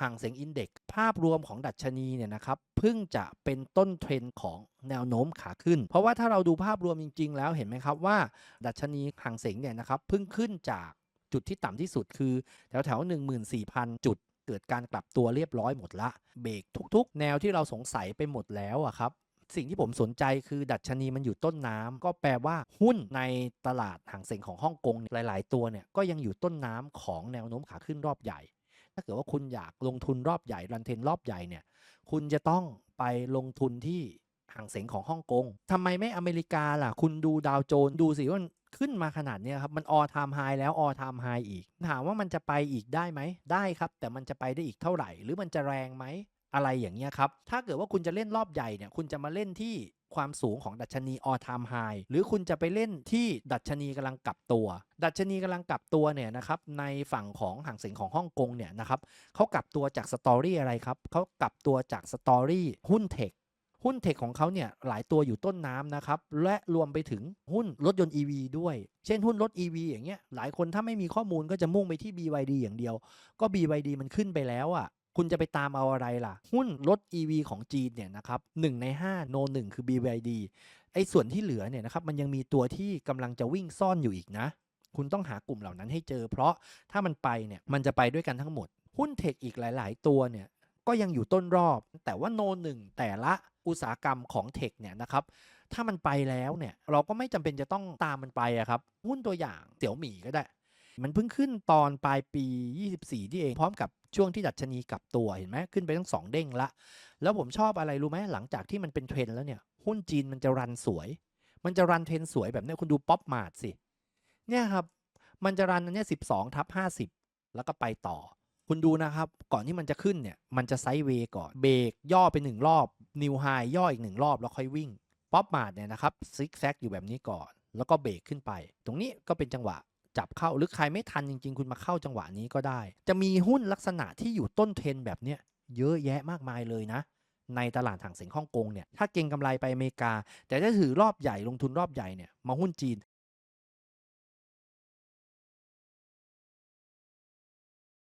ห่างเสียงอินเด็กภาพรวมของดัชนีเนี่ยนะครับเพิ่งจะเป็นต้นเทรนด์ของแนวโน้มขาขึ้น เพราะว่าถ้าเราดูภาพรวมจริง ๆ แล้วเห็นไหมครับว่า ดัชนีห่างเสียงเนี่ยนะครับเพิ่งขึ้นจากจุดที่ต่ำที่สุดคือแถวแถว14,000 จุด เกิดการกลับตัวเรียบร้อยหมดละ เบรกทุก ๆ แนวที่เราสงสัยไปหมดแล้วอะครับสิ่งที่ผมสนใจคือดัชนีมันอยู่ต้นน้ำก็แปลว่าหุ้นในตลาดห่างเสียงของฮ่องกงหลาย ๆ ตัวเนี่ยก็ยังอยู่ต้นน้ำของแนวโน้มขาขึ้นรอบใหญ่ ถ้าเกิดว่าคุณอยากลงทุนรอบใหญ่รันเทนรอบใหญ่เนี่ย คุณจะต้องไปลงทุนที่ห่างเสียงของฮ่องกงทำไมไม่อเมริกาล่ะ คุณดูดาวโจนส์ดูสิว่ามันขึ้นมาขนาดเนี้ยครับ มันออทามไฮแล้วออทามไฮอีก ถามว่ามันจะไปอีกได้ไหม ได้ครับ แต่มันจะไปได้อีกเท่าไหร่ หรือมันจะแรงไหม อะไรอย่างเงี้ยครับ ถ้าเกิดว่าคุณจะเล่นรอบใหญ่เนี่ย คุณจะมาเล่นที่ ความสูงของดัชนีออทามไฮหรือคุณจะไปเล่นที่ดัชนีกำลังกลับตัว ดัชนีกำลังกลับตัวเนี่ยนะครับในฝั่งของห่างเสียงของฮ่องกงเนี่ยนะครับเขากลับตัวจากสตอรี่อะไรครับเขากลับตัวจากสตอรี่หุ้นเทคหุ้นเทคของเขาเนี่ยหลายตัวอยู่ต้นน้ำนะครับ และรวมไปถึงหุ้นรถยนต์ EV ด้วย เช่นหุ้นรถ EV อย่างเงี้ยหลายคนถ้าไม่มีข้อมูลก็จะมุ่งไปที่ BYD อย่างเดียว ก็ BYD มันขึ้นไปแล้วอะ คุณจะไปตามเอาอะไรล่ะ หุ้นรถ EV ของจีนเนี่ยนะครับหนึ่งใน 5 โนหนึ่งคือ BYD ไอ้ส่วนที่เหลือเนี่ยนะครับมันยังมีตัวที่กำลังจะวิ่งซ่อนอยู่อีกนะ คุณต้องหากลุ่มเหล่านั้นให้เจอ เพราะถ้ามันไปเนี่ยมันจะไปด้วยกันทั้งหมด หุ้นเทคอีกหลาย ๆ ตัวเนี่ยก็ยังอยู่ต้นรอบ แต่ว่าโนหนึ่งแต่ละอุตสาหกรรมของเทคเนี่ยนะครับถ้ามันไปแล้วเนี่ยเราก็ไม่จำเป็นจะต้องตามมันไปอะครับ หุ้นตัวอย่างเสี่ยวหมี่ก็ได้ มันเพิ่งขึ้นตอนปลายปี 24 ที่เองพร้อมกับช่วงที่ดัชนีกลับตัวเห็นไหมขึ้นไปทั้งสองเด้งละ แล้วผมชอบอะไรรู้ไหมหลังจากที่มันเป็นเทรนแล้วเนี่ยหุ้นจีนมันจะรันสวย มันจะรันเทรนสวยแบบนี้คุณดูป๊อปมาร์ทสิเนี่ยครับมันจะรันอันเนี้ย12ทับ50แล้วก็ไปต่อ คุณดูนะครับ ก่อนที่มันจะขึ้นเนี่ย มันจะไซด์เวย์ก่อน เบรกย่อไปหนึ่งรอบ นิวไฮย่ออีกหนึ่งรอบ แล้วค่อยวิ่ง ป๊อปมาร์ทเนี่ยนะครับซิกแซกอยู่แบบนี้ก่อน แล้วก็เบรกขึ้นไป ตรงนี้ก็เป็นจังหวะ จับเข้าหรือใครไม่ทันจริง ๆ คุณมาเข้าจังหวะนี้ก็ได้ จะมีหุ้นลักษณะที่อยู่ต้นเทรนแบบเนี้ยเยอะแยะมากมายเลยนะ ในตลาดห่างเสียงฮ่องกงเนี่ยถ้าเก็งกำไรไปอเมริกา แต่ถ้าถือรอบใหญ่ลงทุนรอบใหญ่เนี่ยมาหุ้นจีน